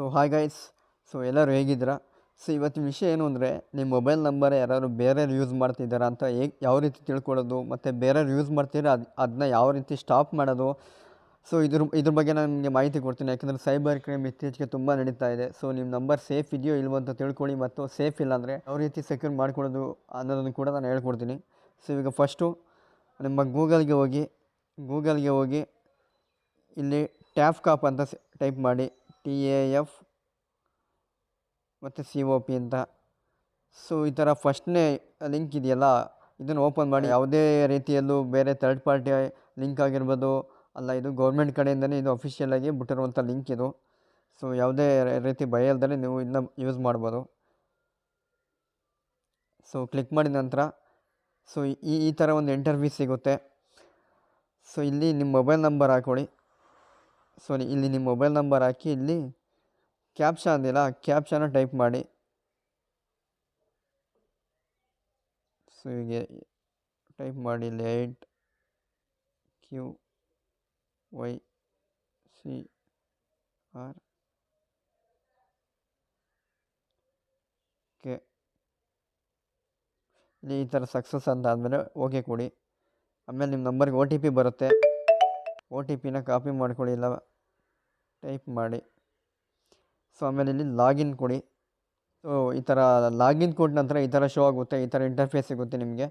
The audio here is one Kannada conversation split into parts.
ಸೊ ಹಾಯ್ ಗೈಸ್ ಸೊ ಎಲ್ಲರೂ ಹೇಗಿದ್ದೀರಾ? ಸೊ ಇವತ್ತಿನ ವಿಷಯ ಏನು ಅಂದರೆ ನಿಮ್ಮ ಮೊಬೈಲ್ ನಂಬರ್ ಯಾರಾದ್ರು ಬೇರೆಯವ್ರು ಯೂಸ್ ಮಾಡ್ತಿದ್ದಾರಾ ಅಂತ ಹೇಗೆ ಯಾವ ರೀತಿ ತಿಳ್ಕೊಳ್ಳೋದು, ಮತ್ತು ಬೇರೆಯವ್ರು ಯೂಸ್ ಮಾಡ್ತಿದ್ರೆ ಅದು ಅದನ್ನ ಯಾವ ರೀತಿ ಸ್ಟಾಪ್ ಮಾಡೋದು? ಸೊ ಇದ್ರ ಇದ್ರ ಬಗ್ಗೆ ನಾನು ನಿಮಗೆ ಮಾಹಿತಿ ಕೊಡ್ತೀನಿ. ಯಾಕೆಂದರೆ ಸೈಬರ್ ಕ್ರೈಮ್ ಇತ್ತೀಚೆಗೆ ತುಂಬ ನಡೀತಾ ಇದೆ. ಸೊ ನಿಮ್ಮ ನಂಬರ್ ಸೇಫ್ ಇದೆಯೋ ಇಲ್ಲವೋ ಅಂತ ತಿಳ್ಕೊಳ್ಳಿ ಮತ್ತು ಸೇಫ್ ಇಲ್ಲ ಅಂದರೆ ಯಾವ ರೀತಿ ಸೆಕ್ಯೂರ್ ಮಾಡ್ಕೊಳ್ಳೋದು ಅನ್ನೋದನ್ನು ಕೂಡ ನಾನು ಹೇಳ್ಕೊಡ್ತೀನಿ. ಸೊ ಈಗ ಫಸ್ಟು ನಿಮ್ಮ ಗೂಗಲ್ಗೆ ಹೋಗಿ ಗೂಗಲ್ಗೆ ಹೋಗಿ ಇಲ್ಲಿ ಟ್ಯಾಪ್ ಕಾಪ್ ಅಂತ ಟೈಪ್ ಮಾಡಿ. ಟಿ ಎ ಎಫ್ ಮತ್ತು ಸಿ ಒ ಪಿ ಅಂತ. ಸೊ ಈ ಥರ ಫಸ್ಟ್ನೇ ಲಿಂಕ್ ಇದೆಯಲ್ಲ ಇದನ್ನು ಓಪನ್ ಮಾಡಿ ಯಾವುದೇ ರೀತಿಯಲ್ಲೂ ಬೇರೆ ಥರ್ಡ್ ಪಾರ್ಟಿ ಲಿಂಕ್ ಆಗಿರ್ಬೋದು ಅಲ್ಲ ಇದು ಗೌರ್ಮೆಂಟ್ ಕಡೆಯಿಂದಲೇ ಇದು ಅಫಿಷಿಯಲ್ ಆಗಿ ಬಿಟ್ಟಿರುವಂಥ ಲಿಂಕ್ ಇದು. ಸೊ ಯಾವುದೇ ರೀತಿ ಭಯ ಇಲ್ದೇ ನೀವು ಇದನ್ನ ಯೂಸ್ ಮಾಡ್ಬೋದು. ಸೊ ಕ್ಲಿಕ್ ಮಾಡಿದ ನಂತರ. ಸೊ ಈ ಈ ಥರ ಒಂದು ಇಂಟರ್ವ್ಯೂ ಸಿಗುತ್ತೆ. ಸೊ ಇಲ್ಲಿ ನಿಮ್ಮ ಮೊಬೈಲ್ ನಂಬರ್ ಹಾಕ್ಕೊಳ್ಳಿ ಸೊ ಇಲ್ಲಿ ನಿಮ್ಮ ಮೊಬೈಲ್ ನಂಬರ್ ಹಾಕಿ, ಇಲ್ಲಿ ಕ್ಯಾಪ್ಷಾ ಅಂದಿಲ್ಲ ಕ್ಯಾಪ್ಷಾನ ಟೈಪ್ ಮಾಡಿ. ಸೊ ಹೀಗೆ ಟೈಪ್ ಮಾಡಿ, ಇಲ್ಲಿ eight Q Y C R K ಇಲ್ಲಿ ಈ ಥರ ಸಕ್ಸಸ್ ಅಂತ ಆದಮೇಲೆ ಓಕೆ ಕೊಡಿ. ಆಮೇಲೆ ನಿಮ್ಮ ನಂಬರ್ಗೆ ಒ ಟಿ ಪಿ ಬರುತ್ತೆ. ಒ ಟಿ ಪಿನ ಕಾಪಿ ಮಾಡ್ಕೊಳ್ಳಿ ಇಲ್ಲ ಟೈಪ್ ಮಾಡಿ. ಸೊ, ಆಮೇಲೆ ಇಲ್ಲಿ ಲಾಗಿನ್ ಕೊಡಿ. ಸೊ, ಈ ಥರ ಲಾಗಿನ್ ಕೊಟ್ಟ ನಂತರ ಈ ಥರ ಶೋ ಆಗುತ್ತೆ, ಈ ಥರ ಇಂಟರ್ಫೇಸ್ ಸಿಗುತ್ತೆ ನಿಮಗೆ.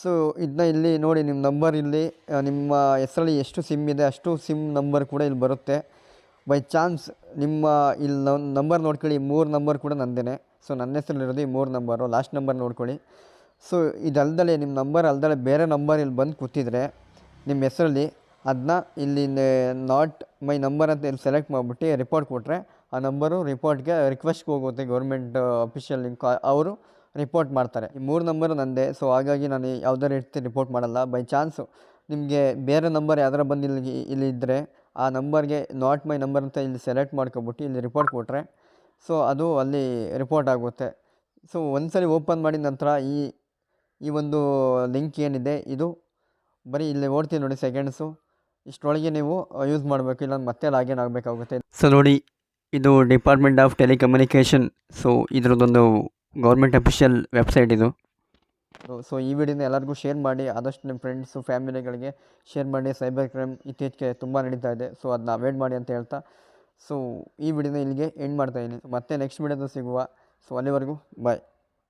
ಸೊ, ಇದನ್ನ ಇಲ್ಲಿ ನೋಡಿ, ನಿಮ್ಮ ನಂಬರ್ ಇಲ್ಲಿ ನಿಮ್ಮ ಹೆಸರಲ್ಲಿ ಎಷ್ಟು ಸಿಮ್ ಇದೆ, ಅಷ್ಟು ಸಿಮ್ ನಂಬರ್ ಕೂಡ ಇಲ್ಲಿ ಬರುತ್ತೆ. ಬೈ ಚಾನ್ಸ್ ನಿಮ್ಮ ಇಲ್ಲಿ ನಂಬರ್ ನೋಡ್ಕೊಳ್ಳಿ, ಮೂರು ನಂಬರ್ ಕೂಡ ನಂದೇನೆ. ಸೊ, ನನ್ನ ಹೆಸರಲ್ಲಿರೋದು ಈ ಮೂರು ನಂಬರು, ಲಾಸ್ಟ್ ನಂಬರ್ ನೋಡ್ಕೊಳ್ಳಿ. ಸೊ, ಇದಲ್ದಲೆ, ನಿಮ್ಮ ನಂಬರ್ ಅಲ್ದಲೆ ಬೇರೆ ನಂಬರ್ ಇಲ್ಲಿ ಬಂದು ಕೂತಿದ್ರೆ, ನಿಮ್ಮ ಹೆಸರಲ್ಲಿ ಅದನ್ನ ಇಲ್ಲಿ ನಾಟ್ ಮೈ ನಂಬರ್ ಅಂತ ಇಲ್ಲಿ ಸೆಲೆಕ್ಟ್ ಮಾಡಿಬಿಟ್ಟು ರಿಪೋರ್ಟ್ ಕೊಟ್ಟರೆ ಆ ನಂಬರು ರಿಪೋರ್ಟ್ಗೆ ರಿಕ್ವೆಸ್ಟ್ಗೆ ಹೋಗುತ್ತೆ ಗೌರ್ಮೆಂಟ್ ಅಫಿಷಿಯಲ್ ಲಿಂಕ್ ಅವರು ರಿಪೋರ್ಟ್ ಮಾಡ್ತಾರೆ. ಈ ಮೂರು ನಂಬರು ನಂದೇ. ಸೊ ಹಾಗಾಗಿ ನಾನು ಯಾವುದೇ ರೀತಿ ರಿಪೋರ್ಟ್ ಮಾಡಲ್ಲ. ಬೈ ಚಾನ್ಸು ನಿಮಗೆ ಬೇರೆ ನಂಬರ್ ಯಾವ್ದಾರ ಬಂದು ಇಲ್ಲಿ ಇಲ್ಲಿ ಇದ್ದರೆ ಆ ನಂಬರ್ಗೆ ನಾಟ್ ಮೈ ನಂಬರ್ ಅಂತ ಇಲ್ಲಿ ಸೆಲೆಕ್ಟ್ ಮಾಡ್ಕೊಬಿಟ್ಟು ಇಲ್ಲಿ ರಿಪೋರ್ಟ್ ಕೊಟ್ಟರೆ ಸೊ ಅದು ಅಲ್ಲಿ ರಿಪೋರ್ಟ್ ಆಗುತ್ತೆ. ಸೊ ಒಂದ್ಸಲಿ ಓಪನ್ ಮಾಡಿದ ನಂತರ ಈ ಈ ಒಂದು ಲಿಂಕ್ ಏನಿದೆ, ಇದು ಬರೀ ಇಲ್ಲಿ ಓಡ್ತೀನಿ ನೋಡಿ ಸೆಕೆಂಡ್ಸು ಇಷ್ಟರೊಳಗೆ ನೀವು ಯೂಸ್ ಮಾಡಬೇಕು ಇಲ್ಲ ಮತ್ತೆ ಲಾಗಿನ್ ಆಗಬೇಕಾಗುತ್ತೆ. ಸೊ ನೋಡಿ ಇದು ಡಿಪಾರ್ಟ್ಮೆಂಟ್ ಆಫ್ ಟೆಲಿಕಮ್ಯುನಿಕೇಷನ್ ಸೊ ಇದ್ರದ್ದೊಂದು ಗೌರ್ಮೆಂಟ್ ಅಫಿಷಿಯಲ್ ವೆಬ್ಸೈಟ್ ಇದು. ಸೊ ಈ ವಿಡಿಯೋನ ಎಲ್ಲರಿಗೂ ಶೇರ್ ಮಾಡಿ ಆದಷ್ಟು ನಿಮ್ಮ ಫ್ರೆಂಡ್ಸು ಫ್ಯಾಮಿಲಿಗಳಿಗೆ ಶೇರ್ ಮಾಡಿ ಸೈಬರ್ ಕ್ರೈಮ್ ಇತ್ತೀಚೆಗೆ ತುಂಬ ನಡೀತಾ ಇದೆ ಸೊ ಅದನ್ನ ಅವಾಯ್ಡ್ ಮಾಡಿ ಅಂತ ಹೇಳ್ತಾ. ಸೊ ಈ ವಿಡಿಯೋನ ಇಲ್ಲಿಗೆ ಎಂಡ್ ಮಾಡ್ತಾಯಿದ್ದೀನಿ ಮತ್ತೆ ನೆಕ್ಸ್ಟ್ ವಿಡಿಯೋದ ಸಿಗುವ. ಸೊ ಅಲ್ಲಿವರೆಗೂ ಬಾಯ್